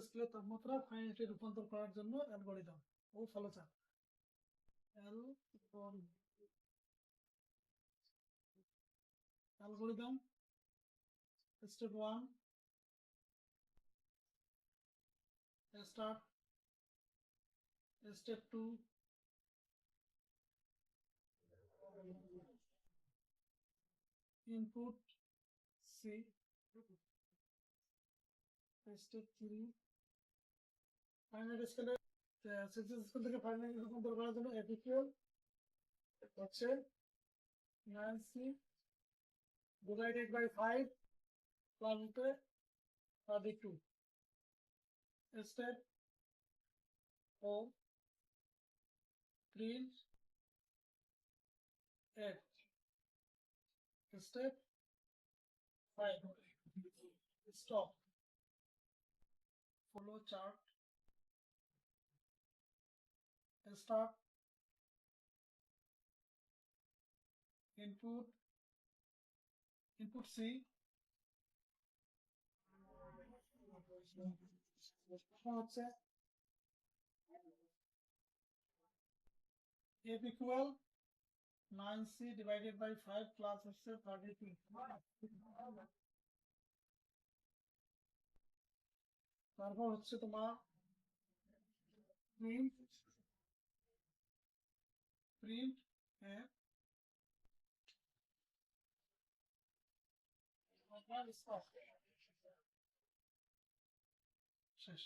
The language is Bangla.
স্কেলের তাপমাত্রা ফাইনাইটে রূপান্তর করার জন্য অ্যালগরিদম ও flowchart algorithm step one start, step 2 input, c, step 3 final স্কেলে সিক্স স্কেল থেকে ফাইনাল রূপান্তর করার জন্য এপিকিউএল হচ্ছে 9c divided by 5 plus 32 step O print F step 5 stop. Follow chart. start input input C হচ্ছে f equal 9c divided by 5 plus হচ্ছে 32 তারপর হচ্ছে তোমার প্রিন্ট প্রিন্ট f stop শেষ